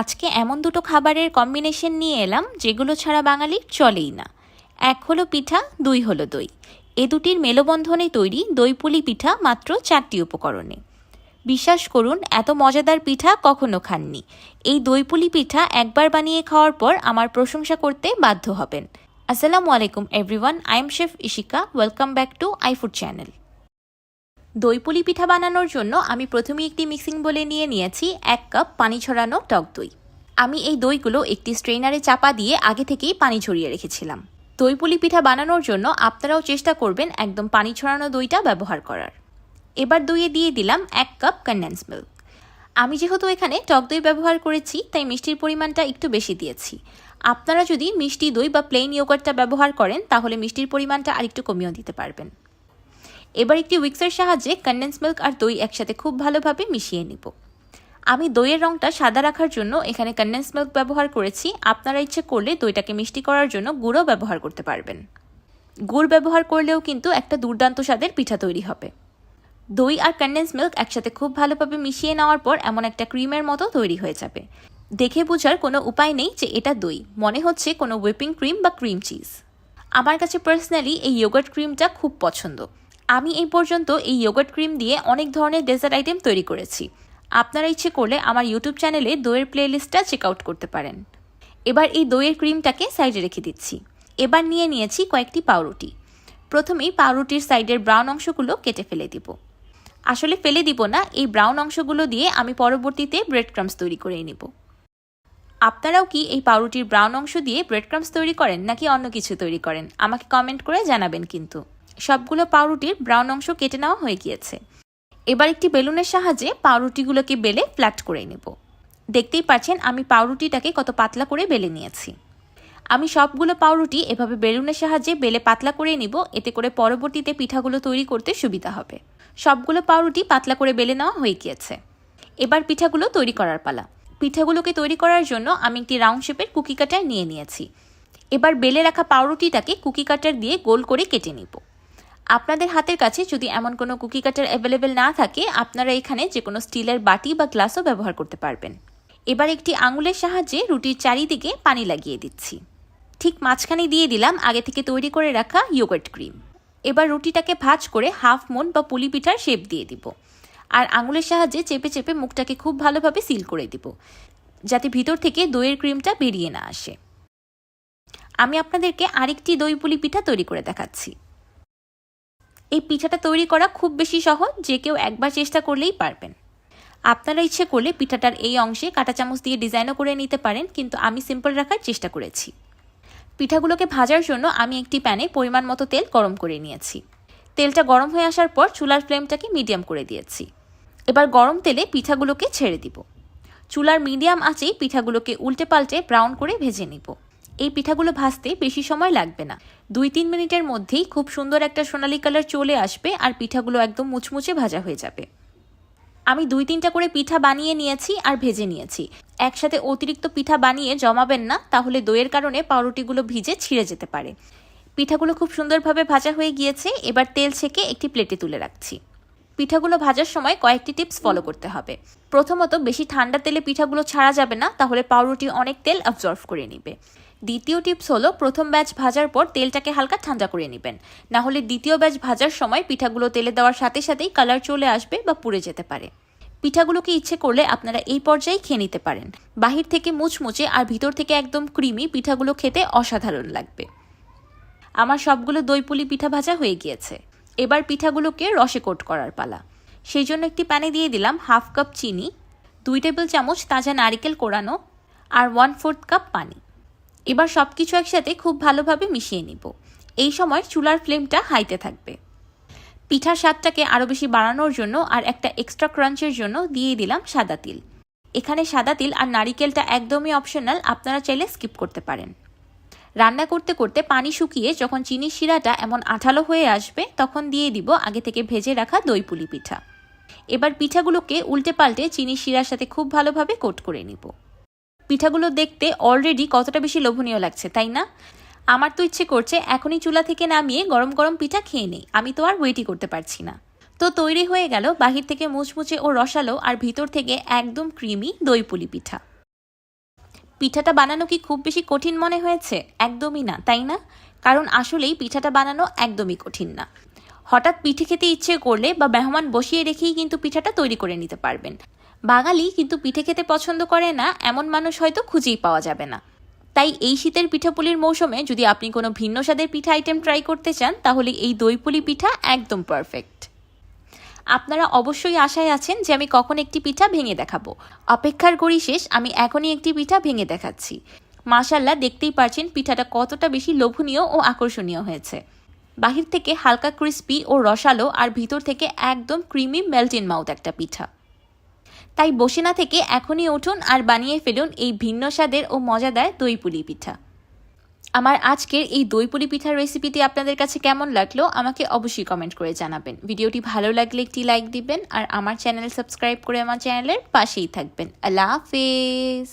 আজকে এমন দুটো খাবারের কম্বিনেশন নিয়ে এলাম, যেগুলো ছাড়া বাঙালির চলেই না। এক হলো পিঠা, দুই হলো দই। এ দুটির মেলবন্ধনে তৈরি দই পুলি পিঠা মাত্র চারটি উপকরণে। বিশ্বাস করুন, এত মজাদার পিঠা কখনো খাননি। এই দই পুলি পিঠা একবার বানিয়ে খাওয়ার পর আমার প্রশংসা করতে বাধ্য হবেন। আসসালামু আলাইকুম everyone I am chef Ishika welcome back to iFood channel দই পুলি পিঠা বানানোর জন্য আমি প্রথমে একটি মিক্সিং বলে নিয়ে নিয়েছি এক কাপ পানি ছড়ানো টক দই। আমি এই দইগুলো একটি স্ট্রেনারে চাপা দিয়ে আগে থেকেই পানি ছড়িয়ে রেখেছিলাম। দই পুলি পিঠা বানানোর জন্য আপনারাও চেষ্টা করবেন একদম পানি ছড়ানো দইটা ব্যবহার করার। এবার দইয়ে দিয়ে দিলাম এক কাপ কন্ডেন্স মিল্ক আমি যেহেতু এখানে টক দই ব্যবহার করেছি, তাই মিষ্টির পরিমাণটা একটু বেশি দিয়েছি। আপনারা যদি মিষ্টি দই বা প্লেন ইয়োগার্টটা ব্যবহার করেন, তাহলে মিষ্টির পরিমাণটা আরেকটু কমিয়েও দিতে পারবেন। এবার একটি উইক্সের সাহায্যে কন্ডেন্স মিল্ক আর দই একসাথে খুব ভালোভাবে মিশিয়ে নিব। আমি দইয়ের রঙটা সাদা রাখার জন্য এখানে কন্ডেন্স মিল্ক ব্যবহার করেছি। আপনারা ইচ্ছে করলে দইটাকে মিষ্টি করার জন্য গুঁড়ো ব্যবহার করতে পারবেন। গুড় ব্যবহার করলেও কিন্তু একটা দুর্দান্ত স্বাদের পিঠা তৈরি হবে। দই আর কন্ডেন্স মিল্ক একসাথে খুব ভালোভাবে মিশিয়ে নেওয়ার পর এমন একটা ক্রিমের মতো তৈরি হয়ে যাবে। দেখে বোঝার কোনো উপায় নেই যে এটা দই। মনে হচ্ছে কোনো হুইপিং ক্রিম বা ক্রিম চিজ আমার কাছে পার্সোনালি এই ইয়োগার্ট ক্রিমটা খুব পছন্দ। আমি এই পর্যন্ত এই ইয়োগার্ট ক্রিম দিয়ে অনেক ধরনের ডেজার্ট আইটেম তৈরি করেছি। আপনারা ইচ্ছে করলে আমার ইউটিউব চ্যানেলে দইয়ের প্লেলিস্টটা চেক আউট করতে পারেন। এবার এই দইয়ের ক্রিমটাকে সাইডে রেখে দিচ্ছি। এবার নিয়ে নিয়েছি কয়েকটি পাউরুটি। প্রথমেই পাউরুটির সাইডের ব্রাউন অংশগুলো কেটে ফেলে দিব। আসলে ফেলে দিব না, এই ব্রাউন অংশগুলো দিয়ে আমি পরবর্তীতে ব্রেড ক্রামস তৈরি করে নিব। আপনারাও কি এই পাউরুটির ব্রাউন অংশ দিয়ে ব্রেড ক্রামস তৈরি করেন নাকি অন্য কিছু তৈরি করেন? আমাকে কমেন্ট করে জানাবেন কিন্তু। সবগুলো পাউরুটির ব্রাউন অংশ কেটে নেওয়া হয়ে গিয়েছে। এবার একটি বেলুনের সাহায্যে পাউরুটিগুলোকে বেলে ফ্ল্যাট করে নেব। দেখতেই পাচ্ছেন, আমি পাউরুটিটাকে কত পাতলা করে বেলে নিয়েছি। আমি সবগুলো পাউরুটি এভাবে বেলুনের সাহায্যে বেলে পাতলা করে নিব, এতে করে পরবর্তীতে পিঠাগুলো তৈরি করতে সুবিধা হবে। সবগুলো পাউরুটি পাতলা করে বেলে নেওয়া হয়ে গিয়েছে। এবার পিঠাগুলো তৈরি করার পালা। পিঠাগুলোকে তৈরি করার জন্য আমি একটি রাউন্ড শেপের কুকি কাটার নিয়ে নিয়েছি। এবার বেলে রাখা পাউরুটিটাকে কুকি কাটার দিয়ে গোল করে কেটে নিব। আপনাদের হাতের কাছে যদি এমন কোনো কুকি কাটার অ্যাভেলেবেল না থাকে, আপনারা এখানে যে কোনো স্টিলের বাটি বা গ্লাসও ব্যবহার করতে পারবেন। এবার একটি আঙুলের সাহায্যে রুটির চারিদিকে পানি লাগিয়ে দিচ্ছি। ঠিক মাঝখানে দিয়ে দিলাম আগে থেকে তৈরি করে রাখা ইয়োগার্ট ক্রিম এবার রুটিটাকে ভাজ করে হাফ মুন বা পুলি পিঠার শেপ দিয়ে দিব। আর আঙুলের সাহায্যে চেপে চেপে মুখটাকে খুব ভালোভাবে সিল করে দিব, যাতে ভিতর থেকে দইয়ের ক্রিমটা বেরিয়ে না আসে। আমি আপনাদেরকে আরেকটি দই পুলি পিঠা তৈরি করে দেখাচ্ছি। এই পিঠাটা তৈরি করা খুব বেশি সহজ, যে কেউ একবার চেষ্টা করলেই পারবেন। আপনারা ইচ্ছে করলে পিঠাটার এই অংশে কাঁটা চামচ দিয়ে ডিজাইনও করে নিতে পারেন, কিন্তু আমি সিম্পল রাখার চেষ্টা করেছি। পিঠাগুলোকে ভাজার জন্য আমি একটি প্যানে পরিমাণ মতো তেল গরম করে নিয়েছি। তেলটা গরম হয়ে আসার পর চুলার ফ্লেমটাকে মিডিয়াম করে দিয়েছি। এবার গরম তেলে পিঠাগুলোকে ছেড়ে দিব। চুলার মিডিয়াম আঁচেই পিঠাগুলোকে উল্টে পাল্টে ব্রাউন করে ভেজে নিব। এই পিঠাগুলো ভাজতে বেশি সময় লাগবে না। দুই তিন মিনিটের মধ্যেই খুব সুন্দর একটা সোনালি কালার চলে আসবে আর পিঠাগুলো একদম মুচমুচে ভাজা হয়ে যাবে। আমি দুই তিনটা করে পিঠা বানিয়ে নিয়েছি আর ভেজে নিয়েছি। একসাথে অতিরিক্ত পিঠা বানিয়ে জমাবেন না, তাহলে দইয়ের কারণে পাউরুটিগুলো ভিজে ছিঁড়ে যেতে পারে। পিঠাগুলো খুব সুন্দরভাবে ভাজা হয়ে গিয়েছে, এবার তেল ছেঁকে একটি প্লেটে তুলে রাখছি। পিঠাগুলো ভাজার সময় কয়েকটি টিপস ফলো করতে হবে। প্রথমত, বেশি ঠান্ডা তেলে পিঠাগুলো ছাড়া যাবে না, তাহলে পাউরুটি অনেক তেল অবজর্ভ করে নিবে। দ্বিতীয় টিপস হলো প্রথম ব্যাচ ভাজার পর তেলটাকে হালকা ঠান্ডা করে নেবেন। না হলে দ্বিতীয় ব্যাচ ভাজার সময় পিঠাগুলো তেলে দেওয়ার সাথে সাথেই কালার চলে আসবে বা পুড়ে যেতে পারে। পিঠাগুলোকে ইচ্ছে করলে আপনারা এই পর্যায়ে খেয়ে নিতে পারেন। বাহির থেকে মুচমুচে আর ভিতর থেকে একদম ক্রিমি পিঠাগুলো খেতে অসাধারণ লাগবে। আমার সবগুলো দই পুলি পিঠা ভাজা হয়ে গিয়েছে। এবার পিঠাগুলোকে রসে কোট করার পালা। সেই জন্য একটি প্যানে দিয়ে দিলাম হাফ কাপ চিনি, দুই টেবিল চামচ তাজা নারিকেল কোরানো আর ওয়ান ফোর্থ কাপ পানি। এবার সব কিছু একসাথে খুব ভালোভাবে মিশিয়ে নিব। এই সময় চুলার ফ্লেমটা হাইতে থাকবে। পিঠার স্বাদটাকে আরও বেশি বাড়ানোর জন্য আর একটা এক্সট্রা ক্রাঞ্চের জন্য দিয়ে দিলাম সাদা তিল। এখানে সাদা তিল আর নারিকেলটা একদমই অপশনাল, আপনারা চাইলে স্কিপ করতে পারেন। রান্না করতে করতে পানি শুকিয়ে যখন চিনির শিরাটা এমন আঠালো হয়ে আসবে, তখন দিয়ে দিব আগে থেকে ভেজে রাখা দই পুলি পিঠা। এবার পিঠাগুলোকে উল্টে পাল্টে চিনির শিরার সাথে খুব ভালোভাবে কোট করে নিব। পিঠাগুলো দেখতে অলরেডি কতটা বেশি লোভনীয় লাগছে, তাই না? আমার তো ইচ্ছে করছে এখনই চুলা থেকে নামিয়ে গরম গরম পিঠা খেয়ে নেই, আমি তো আর ওয়েটই করতে পারছি না। তো তৈরি হয়ে গেল বাহির থেকে মুচমুচে ও রসালো আর ভিতর থেকে একদম ক্রিমি দই পুলি পিঠা। পিঠাটা বানানো কি খুব বেশি কঠিন মনে হয়েছে? একদমই না, তাই না? কারণ আসলেই পিঠাটা বানানো একদমই কঠিন না। হঠাৎ পিঠে খেতে ইচ্ছে করলে বা মেহমান বসিয়ে রেখেই কিন্তু পিঠাটা তৈরি করে নিতে পারবেন। বাঙালি কিন্তু পিঠে খেতে পছন্দ করে না, এমন মানুষ হয়তো খুঁজেই পাওয়া যাবে না। তাই এই শীতের পিঠাপুলির মৌসুমে যদি আপনি কোনো ভিন্ন স্বাদের পিঠা আইটেম ট্রাই করতে চান, তাহলে এই দইপুলি পিঠা একদম পারফেক্ট আপনারা অবশ্যই আশায় আছেন যে আমি কখন একটি পিঠা ভেঙে দেখাবো। অপেক্ষার করি শেষ, আমি এখনই একটি পিঠা ভেঙে দেখাচ্ছি। মাশাল্লাহ দেখতেই পারছেন পিঠাটা কতটা বেশি লোভনীয় ও আকর্ষণীয় হয়েছে। বাহির থেকে হালকা ক্রিস্পি ও রসালো, আর ভিতর থেকে একদম ক্রিমি মেল্ট ইন মাউথ একটা পিঠা। তাই বসে না থেকে এখনই উঠুন আর বানিয়ে ফেলুন এই ভিন্ন স্বাদের ও মজাদার দই পুলি পিঠা। আমার আজকের এই দই পুলি পিঠার রেসিপিটি আপনাদের কাছে কেমন লাগল আমাকে অবশ্যই কমেন্ট করে জানাবেন। ভিডিওটি ভালো লাগলে একটি লাইক দিবেন আর আমার চ্যানেল সাবস্ক্রাইব করে আমার চ্যানেলের পাশেই থাকবেন। আল্লাহ হাফেজ!